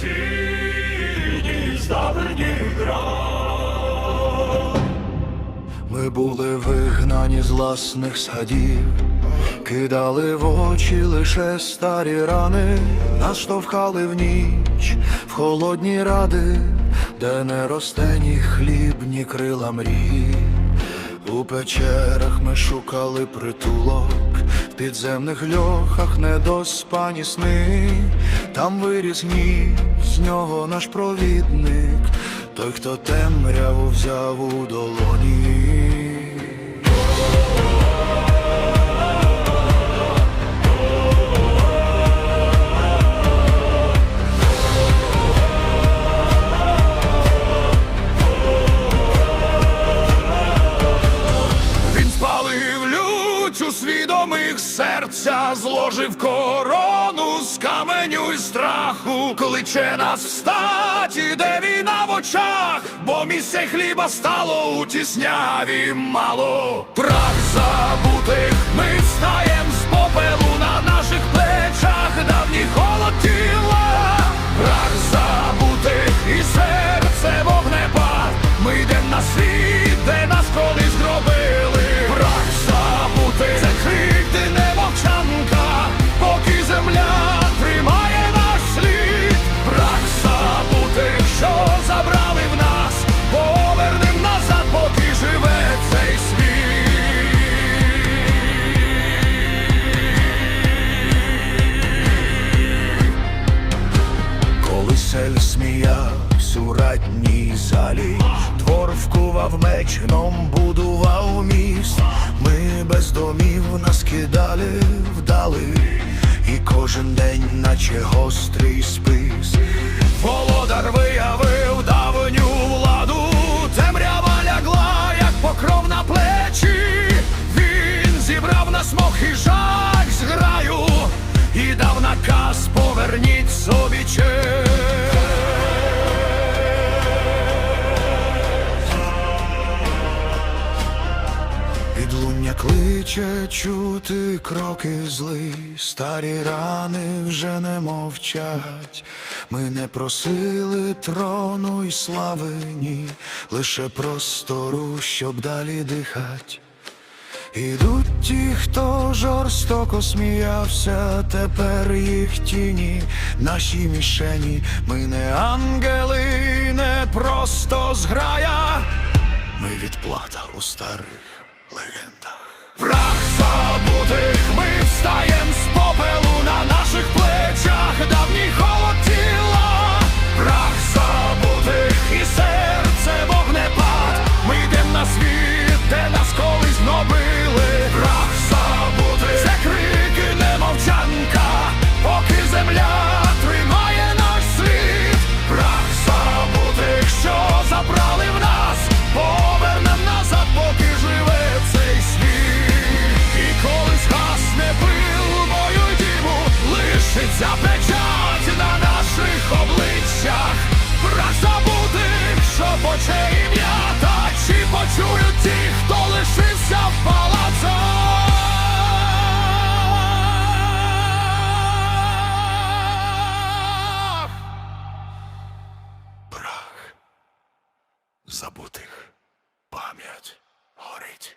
тіні з давніх град. Ми були вигнані з власних садів, кидали в очі лише старі рани, нас штовхали в ніч, в холодні ради, де не росте ні хліб, ні крила мрії. У печерах ми шукали притулок, підземних льохах недоспані сни, там виріс гнів, з нього наш провідник, той, хто темряву взяв у долоні. Серця, зложив корону з каменю й страху, кличе нас встать, іде війна в очах, бо місця й хліба стало у тісняві мало. Прах забутих ми встаєм з попелу на наших плечах, давній сміявсь у ратній залі, двор вкував меч, гном будував міст. Ми без домів нас кидали вдали, і кожен день, наче гострий спис. Володар виявив кличе чути кроки зли, старі рани вже не мовчать. Ми не просили трону й слави, ні, лише простору, щоб далі дихать. Ідуть ті, хто жорстоко сміявся, тепер їх тіні, наші мішені. Ми не ангели, не просто зграя. Ми відплата у старих легенд. powstaje ті, хто лишився в палацах. Забутих пам'ять горить.